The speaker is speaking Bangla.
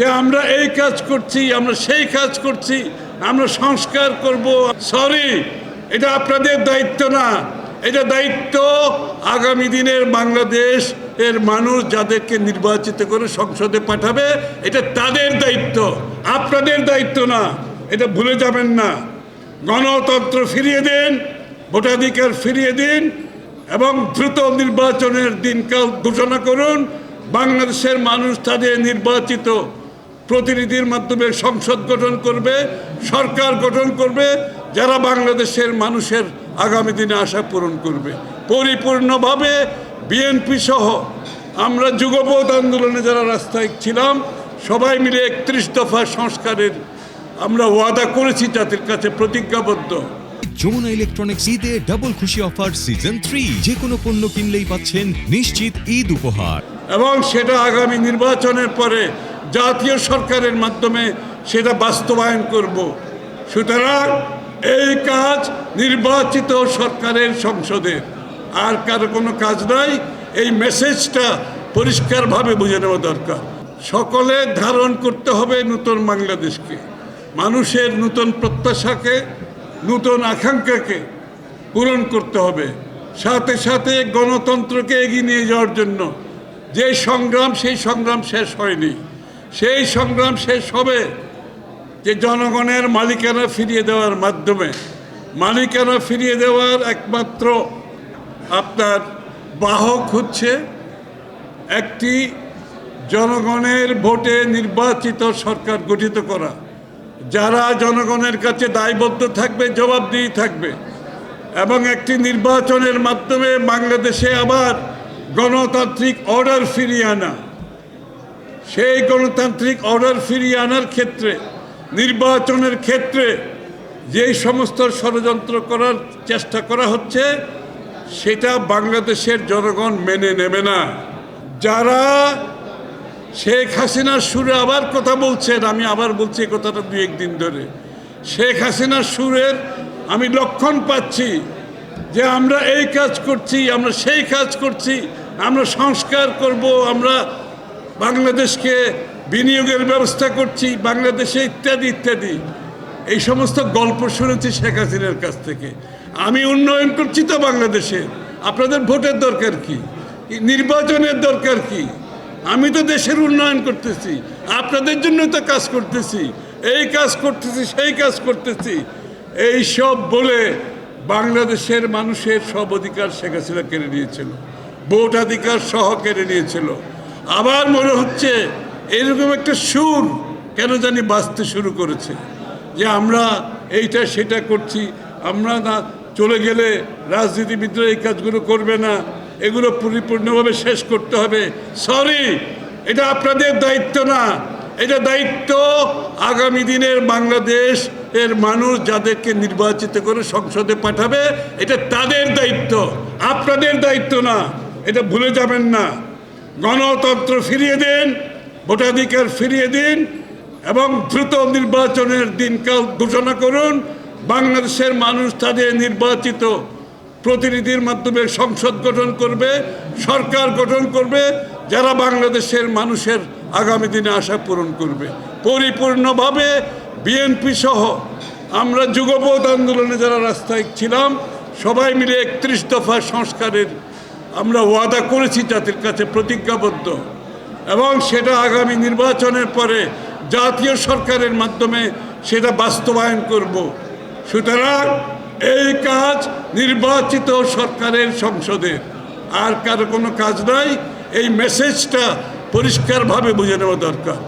যে আমরা এই কাজ করছি, আমরা সেই কাজ করছি, আমরা সংস্কার করব। সরি এটা আপনাদের দায়িত্ব না। এটা দায়িত্ব আগামী দিনের বাংলাদেশ এর মানুষ যাদেরকে নির্বাচিত করে সংসদে পাঠাবে, এটা তাদের দায়িত্ব। আপনাদের দায়িত্ব না। এটা ভুলে যাবেন না। গণতন্ত্র ফিরিয়ে দিন, ভোটাধিকার ফিরিয়ে দিন, এবং দ্রুত নির্বাচনের দিনকাল ঘোষণা করুন। বাংলাদেশের মানুষ তাদের নির্বাচিত প্রতিনিধির মাধ্যমে সংসদ গঠন করবে সরকার গঠন করবে যারা বাংলাদেশের মানুষের আগামী দিনে আশা পূরণ করবে। পরিপূর্ণভাবে বিএনপি সহ আমরা যুগপথ আন্দোলনে যারা রাস্তায় ছিলাম সবাই মিলে একত্রিশ দফা সংস্কারের আমরা ওয়াদা করেছি জাতির কাছে প্রতিজ্ঞাবদ্ধ। যমুনা ইলেকট্রনিক্স ঈদে ডাবল খুশি অফার সিজন থ্রি যে কোনো পণ্য কিনলেই পাচ্ছেন নিশ্চিত ঈদ উপহার। এবং সেটা আগামী নির্বাচনের পরে জাতীয় সরকারের মাধ্যমে সেটা বাস্তবায়ন করব। সুতরাং এই কাজ নির্বাচিত সরকারের সংসদের আর কারও কোনো কাজ নাই, এই মেসেজটা পরিষ্কারভাবে বুঝে নেওয়া দরকার। সকলে ধারণ করতে হবে নূতন বাংলাদেশকে, মানুষের নূতন প্রত্যাশাকে, নূতন আকাঙ্ক্ষাকে পূরণ করতে হবে। সাথে সাথে গণতন্ত্রকে এগিয়ে নিয়ে যাওয়ার জন্য যে সংগ্রাম, সেই সংগ্রাম শেষ হয়নি। সেই সংগ্রাম শেষ হবে যে জনগণের মালিকানা ফিরিয়ে দেওয়ার মাধ্যমে। মালিকানা ফিরিয়ে দেওয়ার একমাত্র আপনার বাহক হচ্ছে একটি জনগণের ভোটে নির্বাচিত সরকার গঠিত করা। যারা জনগণের কাছে দায়বদ্ধ থাকবে, জবাবদিহি থাকবে এবং একটি নির্বাচনের মাধ্যমে বাংলাদেশে আবার গণতান্ত্রিক অর্ডার ফিরিয়ে আনা। সেই গণতান্ত্রিক অর্ডার ফিরিয়ে আনার ক্ষেত্রে, নির্বাচনের ক্ষেত্রে যেই সমস্ত ষড়যন্ত্র করার চেষ্টা করা হচ্ছে, সেটা বাংলাদেশের জনগণ মেনে নেবে না। যারা শেখ হাসিনার সুরে আবার কথা বলছেন, আমি আবার বলছি কথাটা দু একদিন ধরে, শেখ হাসিনার সুরের আমি লক্ষণ পাচ্ছি যে আমরা এই কাজ করছি, আমরা সেই কাজ করছি, আমরা সংস্কার করব, আমরা বাংলাদেশকে বিনিয়োগের ব্যবস্থা করছি, বাংলাদেশে ইত্যাদি ইত্যাদি। এই সমস্ত গল্প শুনেছি শেখ হাসিনার কাছ থেকে। আমি উন্নয়ন করছি তো বাংলাদেশে। আপনাদের ভোটের দরকার কি? নির্বাচনের দরকার কি? আমি তো দেশের উন্নয়ন করতেছি, আপনাদের জন্য তো কাজ করতেছি। এই কাজ করতেছি, সেই কাজ করতেছি। এই সব বলে বাংলাদেশের মানুষের সব অধিকার শেখ হাসিনা কেড়ে নিয়েছিল। ভোট ভোটাধিকার সহ কেড়ে নিয়েছিল। আবার মনে হচ্ছে এরকম একটা সুর কেন জানি বাঁচতে শুরু করেছে। যে আমরা এইটা সেটা করছি, আমরা না চলে গেলে রাজনীতিবিদরা এই কাজগুলো করবে না, এগুলো পরিপূর্ণভাবে শেষ করতে হবে। সরি এটা আপনাদের দায়িত্ব না। এটা দায়িত্ব আগামী দিনের বাংলাদেশ এর মানুষ যাদেরকে নির্বাচিত করে সংসদে পাঠাবে, এটা তাদের দায়িত্ব। আপনাদের দায়িত্ব না। এটা ভুলে যাবেন না। গণতন্ত্র ফিরিয়ে দিন, ভোটাধিকার ফিরিয়ে দিন, এবং দ্রুত নির্বাচনের দিনকাল ঘোষণা করুন। বাংলাদেশের মানুষ তাদের নির্বাচিত প্রতিনিধির মাধ্যমে সংসদ গঠন করবে, সরকার গঠন করবে, যারা বাংলাদেশের মানুষের আগামী দিনে আশা পূরণ করবে। পরিপূর্ণভাবে বিএনপি সহ আমরা যুগপথ আন্দোলনে যারা রাস্তায় ছিলাম, সবাই মিলে একত্রিশ দফা সংস্কারের আমরা ওয়াদা করেছি জাতির কাছে প্রতিজ্ঞাবদ্ধ। এবং সেটা আগামী নির্বাচনের পরে জাতীয় সরকারের মাধ্যমে সেটা বাস্তবায়ন করব। সুতরাং এই কাজ নির্বাচিত সরকারের সংসদের আর কারও কোনো কাজ নাই, এই মেসেজটা পরিষ্কারভাবে বুঝে নেওয়া দরকার।